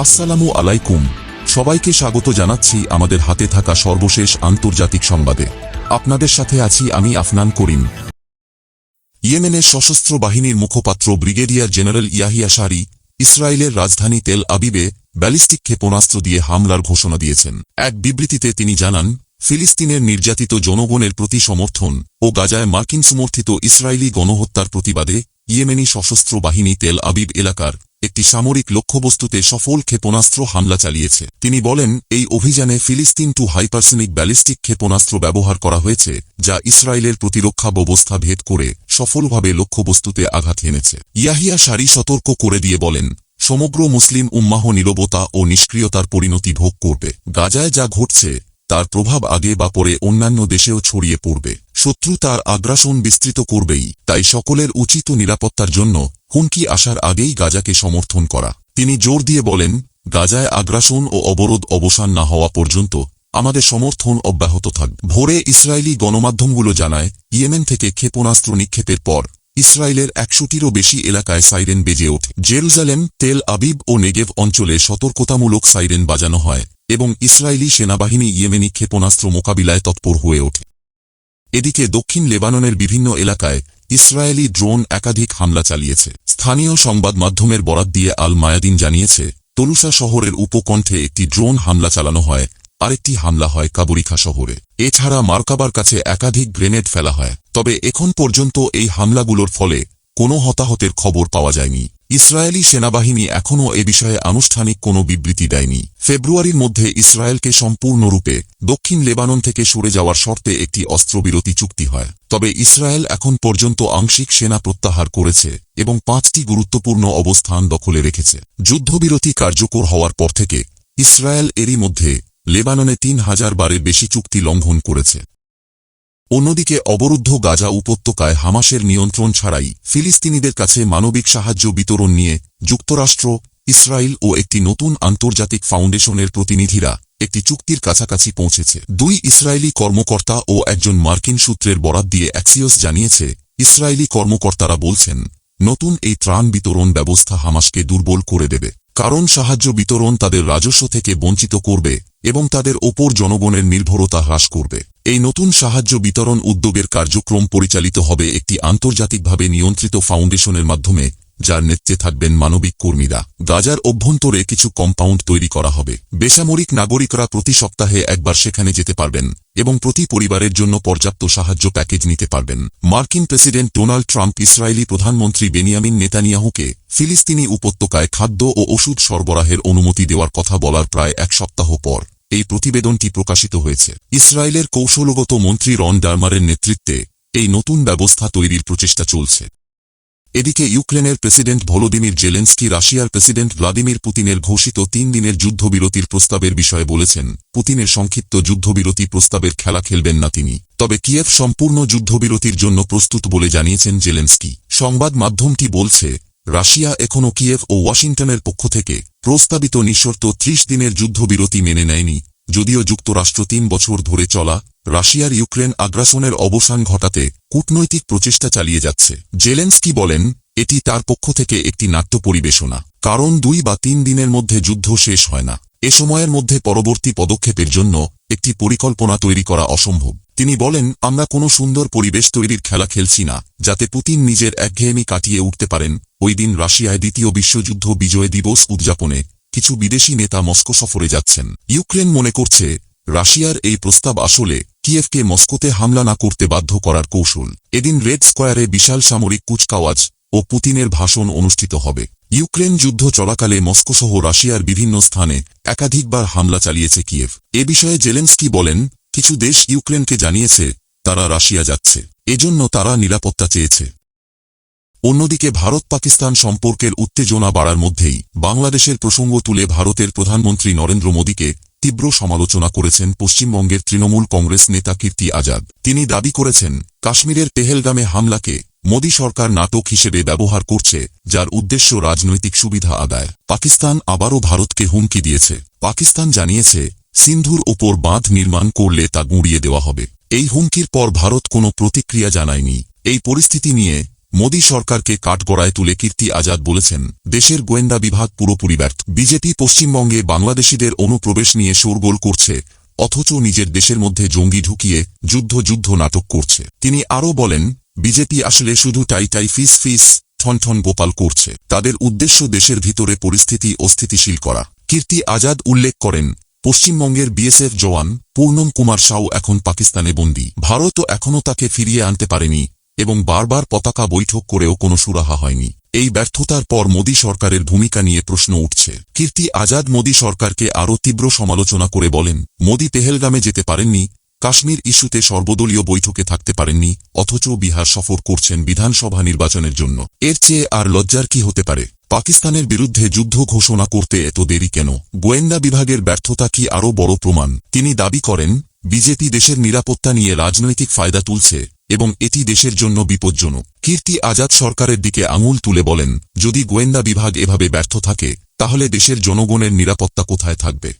আসসালামু আলাইকুম। সবাইকে স্বাগত জানাচ্ছি আমাদের হাতে থাকা সর্বশেষ আন্তর্জাতিক সংবাদে। আপনাদের সাথে আছি আমি আফনান করিম। ইয়েমেনের সশস্ত্র বাহিনীর মুখপাত্র ব্রিগেডিয়ার জেনারেল ইয়াহিয়া শারি ইসরায়েলের রাজধানী তেল আবিবে ব্যালিস্টিক ক্ষেপণাস্ত্র দিয়ে হামলার ঘোষণা দিয়েছেন। এক বিবৃতিতে তিনি জানান, ফিলিস্তিনের নির্যাতিত জনগণের প্রতি সমর্থন ও গাজায় মার্কিন সমর্থিত ইসরায়েলি গণহত্যার প্রতিবাদে ইয়েমেনি সশস্ত্র বাহিনী তেল আবিব এলাকার একটি সামরিক লক্ষ্যবস্তুতে সফল ক্ষেপণাস্ত্র হামলা চালিয়েছে। তিনি বলেন, এই অভিযানে ফিলিস্তিন টু হাইপারসনিক ব্যালিস্টিক ক্ষেপণাস্ত্র ব্যবহার করা হয়েছে, যা ইসরায়েলের প্রতিরক্ষা ব্যবস্থা ভেদ করে সফলভাবে লক্ষ্যবস্তুতে আঘাত এনেছে ইয়াহিয়া সারি সতর্ক করে দিয়ে বলেন, সমগ্র মুসলিম উম্মাহ নীরবতা ও নিষ্ক্রিয়তার পরিণতি ভোগ করবে। গাজায় যা ঘটছে, তার প্রভাব আগে বা পরে অন্যান্য দেশেও ছড়িয়ে পড়বে। শত্রু তার আগ্রাসন বিস্তৃত করবেই, তাই সকলের উচিত নিরাপত্তার জন্য হুমকি আসার আগেই গাজাকে সমর্থন করা। তিনি জোর দিয়ে বলেন, গাজায় আগ্রাসন ও অবরোধ অবসান না হওয়া পর্যন্ত আমাদের সমর্থন অব্যাহত থাকবে ভোরে ইসরায়েলি গণমাধ্যমগুলো জানায়, ইয়েমেন থেকে ক্ষেপণাস্ত্র নিক্ষেপের পর ইসরায়েলের একশোটিরও বেশি এলাকায় সাইরেন বেজে ওঠে। জেরুজালেম, তেল আবিব ও নেগেভ অঞ্চলে সতর্কতামূলক সাইরেন বাজানো হয় এবং ইসরায়েলি সেনাবাহিনী ইয়েমেনি ক্ষেপণাস্ত্র মোকাবিলায় তৎপর হয়ে ওঠে। এদিকে দক্ষিণ লেবাননের বিভিন্ন এলাকায় ইসরায়েলি ড্রোন একাধিক হামলা চালিয়েছে। স্থানীয় সংবাদ মাধ্যমের বরাত দিয়ে আল মায়াদিন জানিয়েছে, তলুসা শহরের উপকণ্ঠে একটি ড্রোন হামলা চালানো হয়, আরেকটি হামলা হয় কাবুরিখা শহরে। এছাড়া মার্কাবার কাছে একাধিক গ্রেনেড ফেলা হয়, তবে এখন পর্যন্ত এই হামলাগুলোর ফলে কোনো হতাহতের খবর পাওয়া যায়নি। ইসরায়েলি সেনাবাহিনী এখনও এ বিষয়ে আনুষ্ঠানিক কোনো বিবৃতি দেয়নি। ফেব্রুয়ারির মধ্যে ইসরায়েলকে সম্পূর্ণরূপে দক্ষিণ লেবানন থেকে সরে যাওয়ার শর্তে একটি অস্ত্রবিরতি চুক্তি হয়। তবে ইসরায়েল এখন পর্যন্ত আংশিক সেনা প্রত্যাহার করেছে এবং পাঁচটি গুরুত্বপূর্ণ অবস্থান দখলে রেখেছে। যুদ্ধবিরতি কার্যকর হওয়ার পর থেকে ইসরায়েল এরই মধ্যে লেবাননে তিন হাজার বারের বেশি চুক্তি লঙ্ঘন করেছে। অন্যদিকে অবরুদ্ধ গাজা উপত্যকায় হামাসের নিয়ন্ত্রণ ছাড়াই ফিলিস্তিনিদের কাছে মানবিক সাহায্য বিতরণ নিয়ে যুক্তরাষ্ট্র, ইসরায়েল ও একটি নতুন আন্তর্জাতিক ফাউন্ডেশনের প্রতিনিধিরা একটি চুক্তির কাছাকাছি পৌঁছেছে। দুই ইসরায়েলি কর্মকর্তা ও একজন মার্কিন সূত্রের বরাত দিয়ে অ্যাক্সিওস জানিয়েছে, ইসরায়েলি কর্মকর্তারা বলছেন, নতুন এই ত্রাণ বিতরণ ব্যবস্থা হামাসকে দুর্বল করে দেবে। কারণ সাহায্য বিতরণ তাদের রাজস্ব থেকে বঞ্চিত করবে এবং তাদের ওপর জনগণের নির্ভরতা হ্রাস করবে। এই নতুন সাহায্য বিতরণ উদ্যোগের কার্যক্রম পরিচালিত হবে একটি আন্তর্জাতিকভাবে নিয়ন্ত্রিত ফাউন্ডেশনের মাধ্যমে। যার নেতৃত্বে থাকবেন মানবিক কর্মীরা। গাজার অভ্যন্তরে কিছু কম্পাউন্ড তৈরি করা হবে। বেসামরিক নাগরিকরা প্রতি সপ্তাহে একবার সেখানে যেতে পারবেন এবং প্রতি পরিবারের জন্য পর্যাপ্ত সাহায্য প্যাকেজ নিতে পারবেন। মার্কিন প্রেসিডেন্ট ডোনাল্ড ট্রাম্প ইসরায়েলি প্রধানমন্ত্রী বেনিয়ামিন নেতানিয়াহুকে ফিলিস্তিনি উপত্যকায় খাদ্য ও ওষুধ সরবরাহের অনুমতি দেওয়ার কথা বলার প্রায় এক সপ্তাহ পর এই প্রতিবেদনটি প্রকাশিত হয়েছে। ইসরায়েলের কৌশলগত মন্ত্রী রন ডারমারের নেতৃত্বে এই নতুন ব্যবস্থা তৈরির প্রচেষ্টা চলছে। এদিকে ইউক্রেনের প্রেসিডেন্ট ভলোদিমির জেলেন্সকি রাশিয়ার প্রেসিডেন্ট ভ্লাদিমির পুতিনের ঘোষিত তিন দিনের যুদ্ধবিরতির প্রস্তাবের বিষয়ে বলেছেন, পুতিনের সংক্ষিপ্ত যুদ্ধবিরতি প্রস্তাবের খেলা খেলবেন না তিনি। তবে কিয়েভ সম্পূর্ণ যুদ্ধবিরতির জন্য প্রস্তুত বলে জানিয়েছেন জেলেন্সকি। সংবাদ মাধ্যমটি বলছে, রাশিয়া এখনও কিয়েভ ও ওয়াশিংটনের পক্ষ থেকে প্রস্তাবিত নিঃশর্ত ত্রিশ দিনের যুদ্ধবিরতি মেনে নেয়নি, যদিও যুক্তরাষ্ট্র তিন বছর ধরে চলা রাশিয়ার ইউক্রেন আগ্রাসনের অবসান ঘটাতে কূটনৈতিক প্রচেষ্টা চালিয়ে যাচ্ছে। জেলেন্সকি বলেন, এটি তার পক্ষ থেকে একটি নাট্য পরিবেশনা, কারণ দুই বা তিন দিনের মধ্যে যুদ্ধ শেষ হয় না। এ সময়ের মধ্যে পরবর্তী পদক্ষেপের জন্য একটি পরিকল্পনা তৈরি করা অসম্ভব। তিনি বলেন, আমরা কোনো সুন্দর পরিবেশ তৈরির খেলা খেলছি না, যাতে পুতিন নিজের একঘেয়েমি কাটিয়ে উঠতে পারেন। ওই দিন রাশিয়ায় দ্বিতীয় বিশ্বযুদ্ধ বিজয় দিবস উদযাপনে কিছু বিদেশি নেতা মস্কো সফরে যাচ্ছেন। ইউক্রেন মনে করছে, রাশিয়ার এই প্রস্তাব আসলে কিয়েভকে মস্কোতে হামলা না করতে বাধ্য করার কৌশল। এদিন রেড স্কোয়ারে বিশাল সামরিক কুচকাওয়াজ ও পুতিনের ভাষণ অনুষ্ঠিত হবে। ইউক্রেন যুদ্ধ চলাকালে মস্কোসহ রাশিয়ার বিভিন্ন স্থানে একাধিকবার হামলা চালিয়েছে কিয়েভ। এ বিষয়ে জেলেন্সকি বলেন, কিছু দেশ ইউক্রেনকে জানিয়েছে, তারা রাশিয়া যাচ্ছে। এজন্য তারা নিরাপত্তা চেয়েছে। অন্যদিকে ভারত পাকিস্তান সম্পর্কের উত্তেজনা বাড়ার মধ্যেই বাংলাদেশের প্রসঙ্গ তুলে ভারতের প্রধানমন্ত্রী নরেন্দ্র মোদীকে তীব্র সমালোচনা করেছেন পশ্চিমবঙ্গের তৃণমূল কংগ্রেস নেতা কীর্তি আজাদ। তিনি দাবি করেছেন, কাশ্মীরের পেহেলগামে হামলাকে মোদী সরকার নাটক হিসেবে ব্যবহার করছে, যার উদ্দেশ্য রাজনৈতিক সুবিধা আদায়। পাকিস্তান আবারও ভারতকে হুমকি দিয়েছে। পাকিস্তান জানিয়েছে, সিন্ধুর ওপর বাঁধ নির্মাণ করলে তা গুঁড়িয়ে দেওয়া হবে। এই হুমকির পর ভারত কোনো প্রতিক্রিয়া জানায়নি। এই পরিস্থিতি নিয়ে মোদী সরকারকে কাঠগড়ায় তুলে কীর্তি আজাদ বলেছেন, দেশের গোয়েন্দা বিভাগ পুরোপুরি ব্যর্থ। বিজেপি পশ্চিমবঙ্গে বাংলাদেশিদের অনুপ্রবেশ নিয়ে শোরগোল করছে, অথচ নিজের দেশের মধ্যে জঙ্গি ঢুকিয়ে যুদ্ধ যুদ্ধ নাটক করছে। তিনি আরও বলেন, বিজেপি আসলে শুধু টাই টাই ফিস ফিস, ঠন ঠন গোপাল করছে। তাদের উদ্দেশ্য দেশের ভিতরে পরিস্থিতি অস্থিতিশীল করা। কীর্তি আজাদ উল্লেখ করেন, পশ্চিমবঙ্গের বিএসএফ জওয়ান পূর্ণম কুমার সাউ এখন পাকিস্তানে বন্দী। ভারতও এখনও তাকে ফিরিয়ে আনতে পারেনি এবং বারবার পতাকা বৈঠক করেও কোনো সুরাহা হয়নি। এই ব্যর্থতার পর মোদী সরকারের ভূমিকা নিয়ে প্রশ্ন উঠছে। কীর্তি আজাদ মোদী সরকারকে আরও তীব্র সমালোচনা করে বলেন, মোদী পেহেলগামে যেতে পারেননি, কাশ্মীর ইস্যুতে সর্বদলীয় বৈঠকে থাকতে পারেননি, অথচ বিহার সফর করছেন বিধানসভা নির্বাচনের জন্য। এর চেয়ে আর লজ্জার কি হতে পারে? পাকিস্তানের বিরুদ্ধে যুদ্ধ ঘোষণা করতে এত দেরি কেন? গোয়েন্দা বিভাগের ব্যর্থতা কি আরও বড় প্রমাণ? তিনি দাবি করেন, বিজেপি দেশের নিরাপত্তা নিয়ে রাজনৈতিক ফায়দা তুলছে। এবং এটি দেশের জন্য বিপজ্জনক। কীর্তি আজাদ সরকারের দিকে আঙুল তুলে বলেন, যদি গোয়েন্দা বিভাগ এভাবে ব্যর্থ থাকে, তাহলে দেশের জনগণের নিরাপত্তা কোথায় থাকবে?